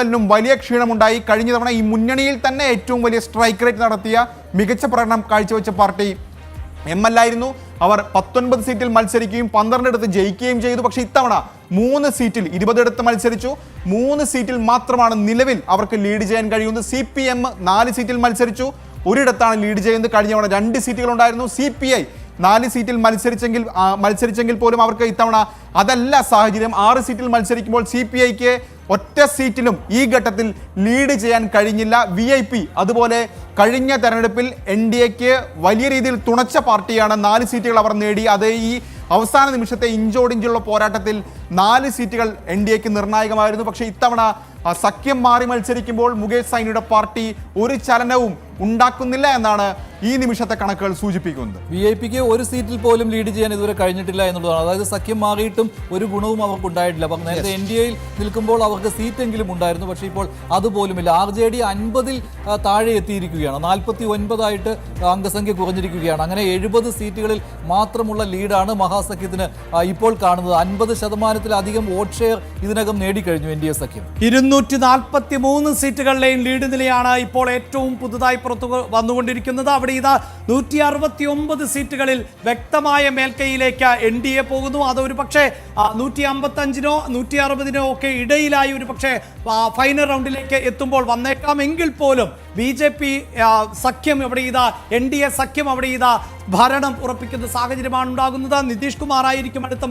എല്ലിനും വലിയ ക്ഷീണമുണ്ടായി. കഴിഞ്ഞ തവണ ഈ മുന്നണിയിൽ തന്നെ ഏറ്റവും വലിയ സ്ട്രൈക്ക് റേറ്റ് നടത്തിയ മികച്ച പ്രകടനം കാഴ്ചവെച്ച പാർട്ടി എം എൽ ആയിരുന്നു. അവർ പത്തൊൻപത് സീറ്റിൽ മത്സരിക്കുകയും പന്ത്രണ്ടിടത്ത് ജയിക്കുകയും ചെയ്തു. പക്ഷേ ഇത്തവണ മൂന്ന് സീറ്റിൽ ഇരുപതെടുത്ത് മത്സരിച്ചു. മൂന്ന് സീറ്റിൽ മാത്രമാണ് നിലവിൽ അവർക്ക് ലീഡ് ചെയ്യാൻ കഴിയുന്നത്. സി പി എം നാല് സീറ്റിൽ മത്സരിച്ചു. ഒരിടത്താണ് ലീഡ് ചെയ്യുന്നത്. കഴിഞ്ഞ തവണ രണ്ട് സീറ്റുകൾ ഉണ്ടായിരുന്നു സി പി ഐ നാല് സീറ്റിൽ മത്സരിച്ചെങ്കിൽ മത്സരിച്ചെങ്കിൽ പോലും അവർക്ക് ഇത്തവണ അതല്ല സാഹചര്യം. ആറ് സീറ്റിൽ മത്സരിക്കുമ്പോൾ സി പി ഐക്ക് ഒറ്റ സീറ്റിലും ഈ ഘട്ടത്തിൽ ലീഡ് ചെയ്യാൻ കഴിഞ്ഞില്ല. വി ഐ പി അതുപോലെ കഴിഞ്ഞ തെരഞ്ഞെടുപ്പിൽ എൻ ഡി എക്ക് വലിയ രീതിയിൽ തുണച്ച പാർട്ടിയാണ് നാല് സീറ്റുകൾ അവർ നേടി. അത് ഈ അവസാന നിമിഷത്തെ ഇഞ്ചോടിഞ്ചുള്ള പോരാട്ടത്തിൽ നാല് സീറ്റുകൾ എൻ ഡി എക്ക് നിർണായകമായിരുന്നു. പക്ഷേ ഇത്തവണ സഖ്യം മാറി മത്സരിക്കുമ്പോൾ മുകേഷ് സൈനിയുടെ പാർട്ടി ഒരു ചലനവും ഉണ്ടാക്കുന്നില്ല എന്നാണ് ഈ നിമിഷത്തെ കണക്കുകൾ സൂചിപ്പിക്കുന്നത്. വി ഐ പിക്ക് ഒരു സീറ്റിൽ പോലും ലീഡ് ചെയ്യാൻ ഇതുവരെ കഴിഞ്ഞിട്ടില്ല എന്നുള്ളതാണ്. അതായത് സഖ്യം മാറിയിട്ടും ഒരു ഗുണവും അവർക്ക് ഉണ്ടായിട്ടില്ല. അപ്പം നേരത്തെ എൻ ഡി എയിൽ നിൽക്കുമ്പോൾ അവർക്ക് സീറ്റെങ്കിലും ഉണ്ടായിരുന്നു. പക്ഷേ ഇപ്പോൾ അതുപോലുമില്ല. ആർ ജെ ഡി അൻപതിൽ താഴെ എത്തിയിരിക്കുകയാണ്. നാൽപ്പത്തി ഒൻപതായിട്ട് അംഗസംഖ്യ കുറഞ്ഞിരിക്കുകയാണ്. അങ്ങനെ എഴുപത് സീറ്റുകളിൽ മാത്രമുള്ള ലീഡാണ് മഹാസഖ്യത്തിന് ഇപ്പോൾ കാണുന്നത്. അൻപത് ശതമാനത്തിലധികം വോട്ട് ഷെയർ ഇതിനകം നേടിക്കഴിഞ്ഞു എൻ ഡി എ സഖ്യം. ഇരുന്നൂറ്റി നാൽപ്പത്തി മൂന്ന് സീറ്റുകളിലെയും ലീഡ് നിലയാണ് ഇപ്പോൾ ഏറ്റവും പുതുതായി പുറത്തു വന്നുകൊണ്ടിരിക്കുന്നത്. അവിടെ ഇതാ നൂറ്റി അറുപത്തി ഒമ്പത് സീറ്റുകളിൽ വ്യക്തമായ മേൽക്കൈയിലേക്ക് എൻ ഡി എ പോകുന്നു. അത് ഒരു പക്ഷേ നൂറ്റി അമ്പത്തഞ്ചിനോ നൂറ്റി അറുപതിനോ ഒക്കെ ഇടയിലായി ഒരു പക്ഷേ ഫൈനൽ റൗണ്ടിലേക്ക് എത്തുമ്പോൾ വന്നേക്കാം. എങ്കിൽ പോലും ബി ജെ പി സഖ്യം എവിടെ ഇതാ എൻ ഡി എ സഖ്യം അവിടെ ഇതാ ഭരണം ഉറപ്പിക്കുന്ന സാഹചര്യമാണ് ഉണ്ടാകുന്നത് നിതീഷ് കുമാർ ആയിരിക്കും അടുത്ത